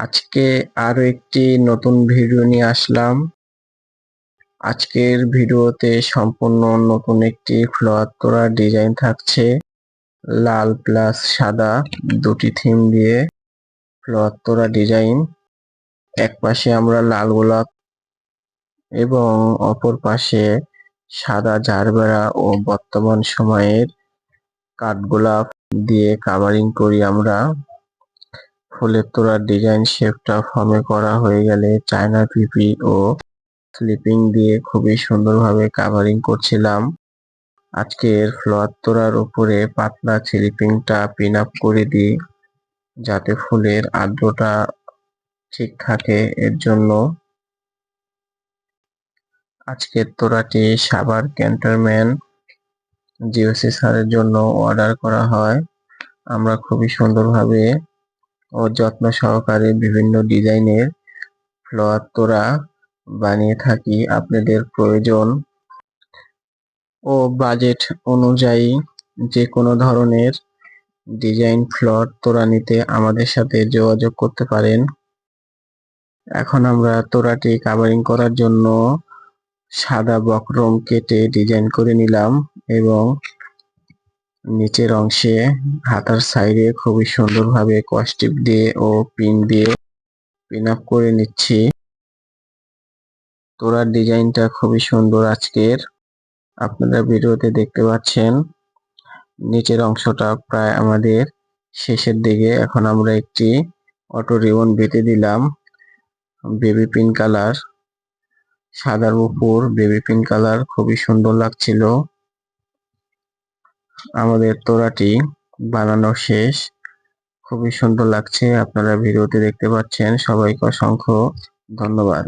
আজকে আরও একটি নতুন ভিডিও নিয়ে আসলাম। আজকের ভিডিওতে সম্পূর্ণ নতুন একটি ফ্লাওয়ার তোড়া ডিজাইন থাকছে। লাল প্লাস সাদা দুটি থিম দিয়ে ফ্লাওয়ার তোড়া ডিজাইন। এক পাশে আমরা লাল গোলাপ এবং অপর পাশে সাদা জারবেরা ও বর্তমান সময়ের কাঠগোলাপ দিয়ে কাভারিং করি আমরা। ফুলের তোড়ার ডিজাইন শেপটা ফর্মে করা হয়ে গেলে চায়না পিপি ও স্লিপিং দিয়ে খুবই সুন্দরভাবে কাভারিং করছিলাম। আজকের ফ্লাওয়ার তোড়ার উপরে পাতলা স্লিপিংটা পিন আপ করে দিই, যাতে ফুলের আর্দ্রতা ঠিক থাকে এর জন্য। আজকের তোড়াটি সাবার ক্যান্টনমেন্ট জিওসি স্যারের জন্য অর্ডার করা হয়। আমরা খুবই সুন্দরভাবে ও যত্ন সহকারে বিভিন্ন ডিজাইনের ফ্লাওয়ার তোড়া বানিয়ে থাকি। আপনাদের প্রয়োজন ও বাজেট অনুযায়ী যে কোনো ধরনের ডিজাইন ফ্লাওয়ার তোরা নিতে আমাদের সাথে যোগাযোগ করতে পারেন। এখন আমরা তোড়াটি কাভারিং করার জন্য সাদা বক্রম কেটে ডিজাইন করে নিলাম এবং নিচের অংশে হাতার সাইডে খুবই সুন্দরভাবে কস্টিপ দিয়ে ও পিন দিয়ে পিন আপ করে নিচ্ছি। তোরার ডিজাইনটা খুবই সুন্দর আজকের। আপনারা ভিডিওতে দেখতে পাচ্ছেন, নিচের অংশটা প্রায় আমাদের শেষের দিকে। এখন আমরা একটি অটো রিবন বেঁধে দিলাম বেবি পিন কালার সাদার উপর বেবি পিন কালার খুবই সুন্দর লাগছিল। আমাদের তোড়াটি বানানো শেষ। খুবই সুন্দর লাগছে আপনারা ভিডিওতে দেখতে পাচ্ছেন। সবাইকে অসংখ্য ধন্যবাদ।